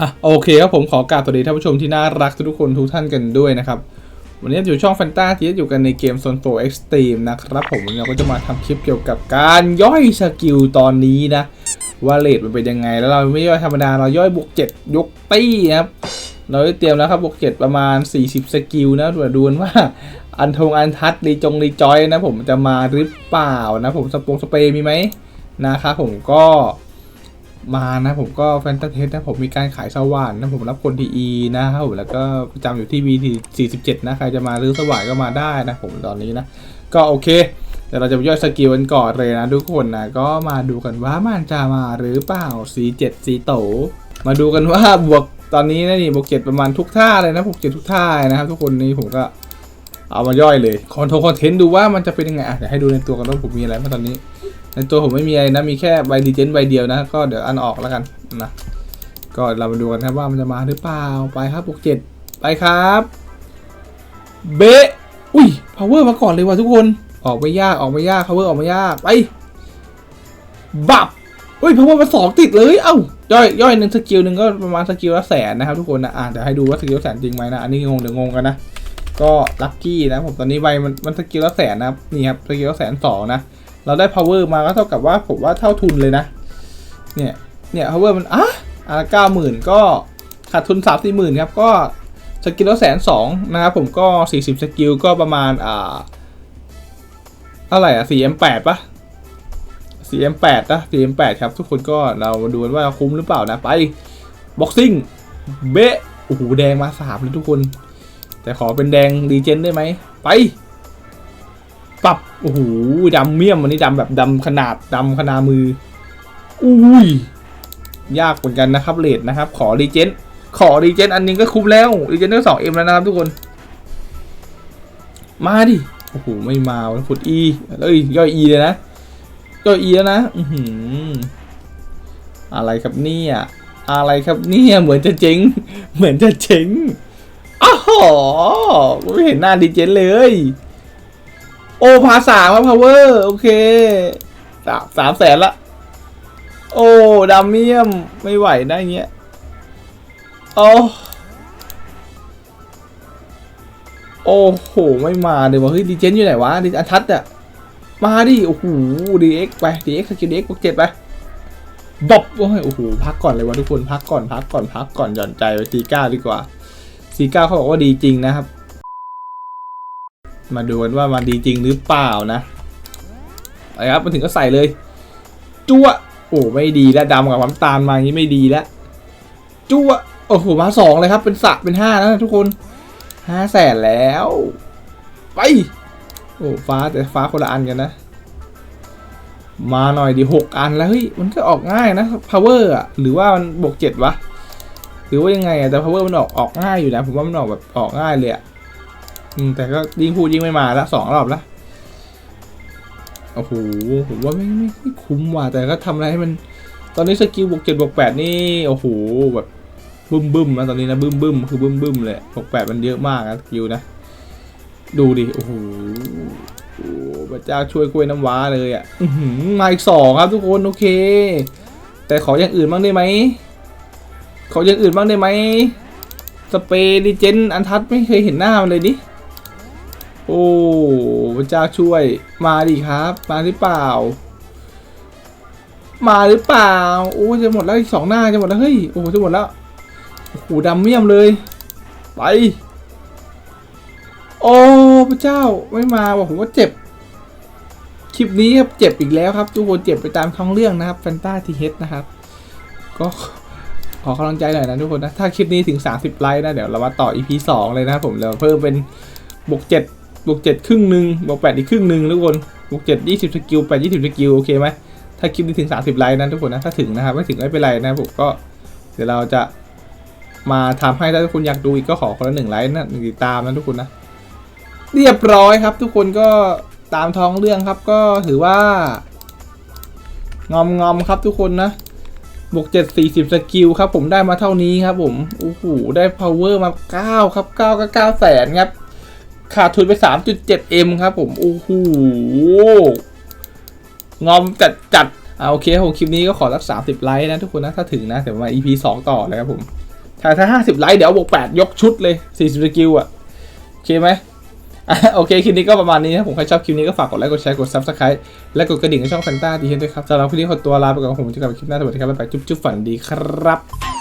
อะโอเคครับผมขอกราบสวัสดีท่านผู้ชมที่น่ารักทุกคนทุกท่านกันด้วยนะครับ วันนี้อยู่ช่องแฟนตาที่อยู่กันในเกมโซนโตเอ็กซ์ตรีมนะครับผมเราก็จะมาทำคลิปเกี่ยวกับการย่อยสกิลตอนนี้นะ ว่าเลทมันเป็นยังไง แล้วเราไม่ย่อยธรรมดาเราย่อยบวก7ยกตี้นะครับ เราได้เตรียมแล้วครับบวก7ประมาณ 40 สกิลนะเดี๋ยวดูกันว่าอันทงอันทัดรีจงรีจอยนะผมจะมาหรือเปล่านะผมสปงสเปรย์มีไหมนะครับผมก็ มานะผมก็แฟนตาเทสนะผมมีการขายสว่านนะผมรับคนทีอีนะครับผมแล้วก็ประจำอยู่ที่ VT 47 นะใครจะมารื้อสว่านก็มาได้นะผมตอนนี้นะก็โอเคเดี๋ยวเราจะย่อยสกิลกันก่อนเลยนะทุกคนนะก็มาดูกันว่ามันจะมาหรือเปล่า C7 C โต มาดูกันว่าบวกตอนนี้นะนี่บวกเจ็ดประมาณทุกท่าเลยนะบวกเจ็ดทุกท่านะครับทุกคนนี่ผมก็เอามาย่อยเลยคอนโทรคอนเทนต์ดูว่ามันจะเป็นยังไงอะเดี๋ยวให้ดูในตัวกันว่าผมมีอะไรบ้าตอนนี้ ในตัวผมไม่มีอะไรนะ มีแค่ใบดีเจนใบเดียวนะ ก็เดี๋ยวอันออกแล้วกันนะ ก็เรามาดูกันครับว่ามันจะมาหรือเปล่า ไปครับบวกเจ็ดไปครับ เบะอุ้ย power มาก่อนเลยว่ะทุกคน ออกไม่ยาก ออกไม่ยาก power ออกไม่ยาก ไป บับอุ้ย power มาสองติดเลย เอ้า ย่อย ย่อยหนึ่งสกิลหนึ่งก็ประมาณสกิลละแสนนะครับทุกคนนะ อะเดี๋ยวให้ดูว่าสกิลละแสนจริงไหมนะ อันนี้งงเดี๋ยวงงกันนะ ก็ลัคกี้นะผมตอนนี้ใบมันมันสกิลละแสนนะครับ นี่ครับ สกิลละแสนสองนะ เราได้ power มาก็เท่ากับว่าผมว่าเท่าทุนเลยนะ เนี่ย เนี่ย power มันอะอะเก้าหมื่นก็ขาดทุนสามสี่หมื่นครับ ก็สกิลละแสนสองนะครับผมก็สี่สิบสกิลก็ประมาณอ่าเท่าไหร่อะสี่ m แปดปะสี่ m แปดนะสี่ m แปดครับ ทุกคนก็เรามาดูนว่าคุ้มหรือเปล่านะไป boxing เบะโอ้โหแดงมาสามเลยทุกคน แต่ขอเป็นแดงดีเจนได้ไหมไป ปรับโอ้โหดำเมี่ยมวันนี้ดำแบบดำขนาดดำขนาดมือ อุ้ย ยากเหมือนกันนะครับเลดนะครับ ขอรีเจนขอรีเจนอันนึงก็คุ้มแล้วรีเจนได้สองเอ็มแล้วนะครับทุกคน มาดิโอ้โหไม่มาวันขุดอีเอ้ยย่อยอีเลยนะย่อยอีแล้วนะอือหืออะไรครับเนี่ยอะไรครับเนี่ยเหมือนจะเจ๊งเหมือนจะเจ๊งอ้าวไม่เห็นหน้าดีเจนเลย อ้พาสามครับพาวเวอร์โอเคสามสามแสนละ โอ้ดัมเมียมไม่ไหวได้เงี้ยโอ้โอ้โหไม่มาเลยวะเฮ้ยดีเจนอยู่ไหนวะดีอันทัศน์อะมาดิโอ้โหดีเอ็กไปดีเอ็กสกิลดีเอ็กบวกเจ็ดไปบอบโอ้ยโอ้โหพักก่อนเลยวะทุกคนพักก่อนพักก่อนพักก่อนหย่อนใจไปตีก้าดีกว่าซีก้าเขาบอกว่าดีจริงนะครับ มาดูกันว่ามันดีจริงหรือเปล่านะไอ้ครับมันถึงก็ใส่เลยจั่วโอ้ไม่ดีแล้วดำกับน้ำตาลมาอย่างนี้ไม่ดีแล้วจั่วโอ้โหมาสองเลยครับ เป็นสะเป็นห้าแล้วนะทุกคนห้าแสนแล้ว ไปโอ้ฟ้าแต่ฟ้าคนละอันกันนะ มาหน่อยดีหกอันแล้วเฮ้ยมันก็ออกง่ายนะ power อะหรือว่ามันบวกเจ็ดวะหรือว่ายังไงอะแต่ power มันออกออกง่ายอยู่นะผมว่ามันออกแบบออกง่ายเลยอะ แต่ก็ยิ่งพูดยิ่งไม่มาละสองรอบละโอ้โหผมว่าไม่ไม่ไม่คุ้มว่ะแต่ก็ทำอะไรให้มัน ตอนนี้สกิลบวกเจ็ดบวกแปดนี่โอ้โหแบบบึ้มบึ้มนะตอนนี้นะบึ้มบึ้มคือบึ้มบึ้มเลยบวกแปดมันเยอะมากนะสกิลนะ ดูดิโอ้โหโอ้พระเจ้าช่วยกล้วยน้ำว้าเลยอะมาอีกสองครับทุกคนโอเค แต่ขออย่างอื่นบ้างได้ไหมขออย่างอื่นบ้างได้ไหมสเปรย์ดิเจนอันทัศน์ไม่เคยเห็นหน้ามันเลยดิ โอ้พระเจ้าช่วย มาดิครับ มาหรือเปล่า มาหรือเปล่า โอ้จะหมดแล้วอีกสองหน้าจะหมดแล้วเฮ้ย โอ้จะหมดแล้วโอ้โหดำเมี่ยมเลย ไป โอ้พระเจ้าไม่มาว่ะผมว่าเจ็บ คลิปนี้ครับเจ็บอีกแล้วครับ ทุกคนเจ็บไปตามท้องเรื่องนะครับแฟนตาทีเฮดนะครับ ก็ขอกำลังใจหน่อยนะทุกคนนะ ถ้าคลิปนี้ถึง 30 ไลค์นะ เดี๋ยวเรามาต่อ EP 2 เลยนะผมเดี๋ยวเพิ่มเป็นบวก7 บวก7ครึ่งหนึ่งบวก8อีกครึ่งหนึ่งทุกคนบวก7 20สกิล8 20สกิลโอเคไหมถ้าคลิปนี้ถึง30ไลค์นะทุกคนนะถ้าถึงนะครับไม่ถึงไม่เป็นไรนะผมก็เดี๋ยวเราจะมาทำให้ถ้าทุกคนอยากดูอีกก็ขอคนละหนึ่งไลค์นะหนึ่งติดตามนะทุกคนนะ เรียบร้อยครับ ทุกคนก็ตามท้องเรื่องครับก็ถือว่างอมงอมๆครับทุกคนนะบวกเจ็ดสี่สิบสกิลครับผมได้มาเท่านี้ครับผมโอ้โหได้ power มาเก้าครับเก้าก็เก้าแสนครับ ขาดทุนไปสามจุดเจ็ดเอ็มครับผม โอ้โห งอมจัดจัดอ่าโอเคครับผมคลิปนี้ก็ขอสัก30 ไลค์นะทุกคนนะ ถ้าถึงนะ เดี๋ยวมา EP 2 ต่อเลยครับผม ถ้าถ้า 50 ไลค์เดี๋ยวบวก 8 ยกชุดเลย 40 สกิลอะ โอเคไหมอะโอเค คลิปนี้ก็ประมาณนี้นะผมใครชอบคลิปนี้ก็ฝากกดไลค์ กดแชร์ กด Subscribe และกดกระดิ่งในช่องแฟนตาดีเห็นด้วยครับสำหรับคลิปนี้ขอตัวลาไปก่อนผมจะกลับมาคลิปหน้าสวัสดีครับบ๊ายบายจุ๊บๆฝันดีครับ